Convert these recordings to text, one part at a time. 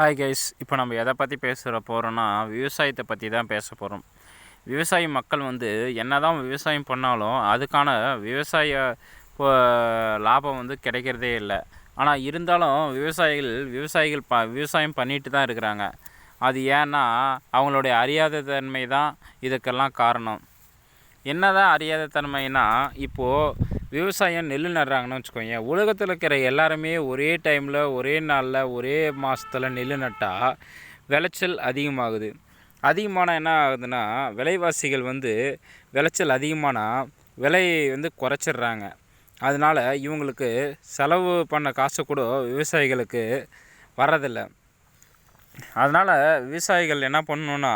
Hi guys இப்போ நம்ம எதை பற்றி பேசுகிற போகிறோன்னா விவசாயத்தை பற்றி தான் பேச போகிறோம் விவசாய மக்கள் வந்து என்ன தான் விவசாயம் பண்ணாலும் அதுக்கான விவசாய லாபம் வந்து கிடைக்கிறதே இல்லை. ஆனால் இருந்தாலும் விவசாயிகள் விவசாயிகள் ப விவசாயம் பண்ணிட்டு தான் இருக்கிறாங்க. அது ஏன்னா அவங்களுடைய அறியாத தன்மை தான் இதுக்கெல்லாம் காரணம். என்ன தான் அறியாத தன்மைனா இப்போது விவசாயம் நெல் நடுறாங்கன்னு வச்சுக்கோங்க. உலகத்தில் இருக்கிற எல்லாருமே ஒரே டைமில் ஒரே நாளில் ஒரே மாதத்தில் நெல் நட்டால் விளைச்சல் அதிகமாகுது. அதிகமான என்ன ஆகுதுன்னா விலைவாசிகள் வந்து விளைச்சல் அதிகமானால் விலையை வந்து குறைச்சிட்றாங்க. அதனால் இவங்களுக்கு செலவு பண்ண காசு கூட விவசாயிகளுக்கு வர்றதில்லை. அதனால் விவசாயிகள் என்ன பண்ணணுன்னா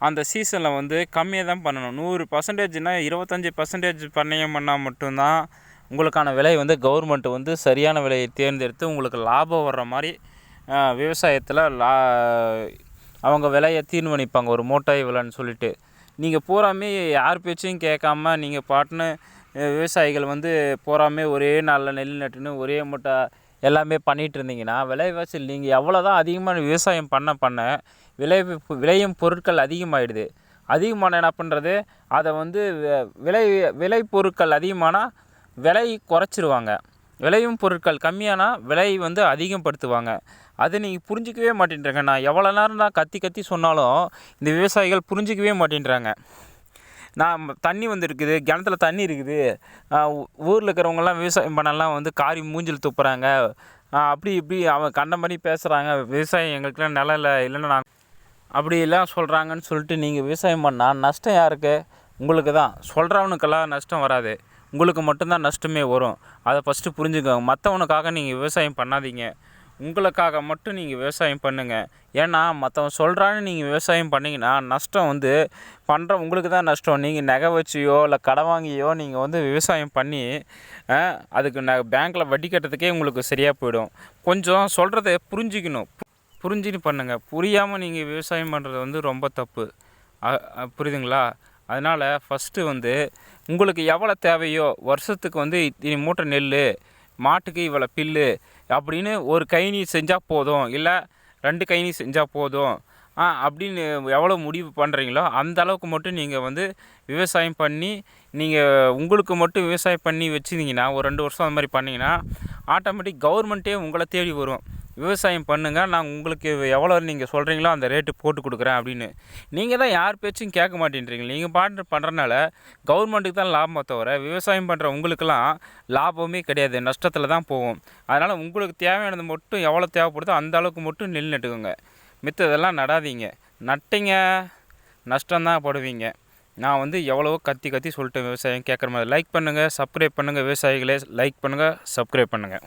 அந்த சீசனில் வந்து கம்மியாக தான் பண்ணணும். நூறு பர்சன்டேஜ்னால் இருபத்தஞ்சி பர்சன்டேஜ் பண்ணையம் பண்ணால் மட்டும்தான் உங்களுக்கான விலை வந்து கவர்மெண்ட் வந்து சரியான விலையை தேர்ந்தெடுத்து உங்களுக்கு லாபம் வர்ற மாதிரி விவசாயத்தில் லா அவங்க விலையை தீர்மானிப்பாங்க. ஒரு மூட்டை விலைன்னு சொல்லிட்டு. நீங்கள் பூராமே யார் பேச்சையும் கேட்காம நீங்கள் பாட்டுன்னு விவசாயிகள் வந்து பூராமே ஒரே நாளில் நெல் நட்டுன்னு ஒரே மூட்டை எல்லாமே பண்ணிகிட்டு இருந்தீங்கன்னா விலைவாசி நீங்கள் எவ்வளோ தான் அதிகமாக விவசாயம் பண்ண பண்ண விளை விளையும் பொருட்கள் அதிகமாகிடுது அதிகமான என்ன பண்ணுறது அதை வந்து விலை விலை பொருட்கள் அதிகமானால் விலை குறைச்சிருவாங்க. விளையும் பொருட்கள் கம்மியானால் விலை வந்து அதிகப்படுத்துவாங்க. அது நீங்கள் புரிஞ்சிக்கவே மாட்டேன்றாங்க. நான் எவ்வளோ நேரம் தான் கத்தி கத்தி சொன்னாலும் இந்த விவசாயிகள் புரிஞ்சிக்கவே மாட்டேன்றாங்க. நான் தண்ணி வந்து இருக்குது கிணத்துல தண்ணி இருக்குது. ஊரில் இருக்கிறவங்கலாம் விவசாயம் பண்ணலாம் வந்து காரி மூஞ்சில் துப்புறாங்க. அப்படி இப்படி அவன் கண்ட மாதிரி பேசுகிறாங்க விவசாயம் எங்களுக்குலாம் நிலம் இல்லை இல்லைன்னா நான் அப்படி எல்லாம் சொல்கிறாங்கன்னு சொல்லிட்டு நீங்கள் விவசாயம் பண்ணால் நஷ்டம் யாருக்கு? உங்களுக்கு தான். சொல்கிறவனுக்கெல்லாம் நஷ்டம் வராது. உங்களுக்கு மட்டும்தான் நஷ்டமே வரும். அதை ஃபஸ்ட்டு புரிஞ்சுக்கோங்க. மற்றவனுக்காக நீங்கள் விவசாயம் பண்ணாதீங்க. உங்களுக்காக மட்டும் நீங்கள் விவசாயம் பண்ணுங்கள் ஏன்னா மற்றவன் சொல்கிறான்னு நீங்கள் விவசாயம் பண்ணிங்கன்னா நஷ்டம் வந்து பண்ணுற உங்களுக்கு தான் நஷ்டம். நீங்கள் நகை வச்சியோ இல்லை கடை வாங்கியோ நீங்கள் வந்து விவசாயம் பண்ணி அதுக்கு ந பேங்க்கில் வட்டி கட்டுறதுக்கே உங்களுக்கு சரியாக போயிடும். கொஞ்சம் சொல்கிறத புரிஞ்சிக்கணும். புரிஞ்சுன்னு பண்ணுங்கள் புரியாமல் நீங்கள் விவசாயம் பண்ணுறது வந்து ரொம்ப தப்பு. புரியுதுங்களா? அதனால் ஃபஸ்ட்டு வந்து உங்களுக்கு எவ்வளோ தேவையோ வருஷத்துக்கு வந்து இத்தனை மூட்டை நெல் மாட்டுக்கு இவ்வளோ பில்லு அப்படின்னு ஒரு கைனி செஞ்சால் போதும் இல்லை ரெண்டு கைனி செஞ்சால் போதும். அப்படின்னு எவ்வளோ முடிவு பண்ணுறீங்களோ அந்த அளவுக்கு மட்டும் நீங்கள் வந்து விவசாயம் பண்ணி நீங்கள் உங்களுக்கு மட்டும் விவசாயம் பண்ணி வச்சுருந்தீங்கன்னா ஒரு ரெண்டு வருஷம் அந்த மாதிரி பண்ணிங்கன்னா ஆட்டோமேட்டிக் கவர்மெண்ட்டே உங்களை தேடி வரும். விவசாயம் பண்ணுங்கள் நான் உங்களுக்கு எவ்வளோ நீங்கள் சொல்கிறீங்களோ அந்த ரேட்டு போட்டு கொடுக்குறேன் அப்படின்னு. நீங்கள் தான் யார் பேச்சும் கேட்க மாட்டேன்றீங்க. நீங்கள் பாட்டு பண்ணுறனால கவர்மெண்ட்டுக்கு தான் லாபம் தவிர விவசாயம் பண்ணுற உங்களுக்கெல்லாம் லாபமே கிடையாது. நஷ்டத்தில் தான் போகும். அதனால் உங்களுக்கு தேவையானது மட்டும் எவ்வளோ தேவைப்படுதோ அந்த அளவுக்கு மட்டும் நெல் நட்டுக்கோங்க மித்ததெல்லாம் நடாதீங்க. நட்டிங்க நஷ்டம்தான் படுவீங்க. நான் வந்து எவ்வளவோ கத்தி கத்தி சொல்லிட்டேன் விவசாயம் கேட்குற மாதிரி. லைக் பண்ணுங்கள் சப்ஸ்கிரைப் பண்ணுங்கள் விவசாயிகளே. லைக் பண்ணுங்கள் சப்ஸ்கிரைப் பண்ணுங்கள்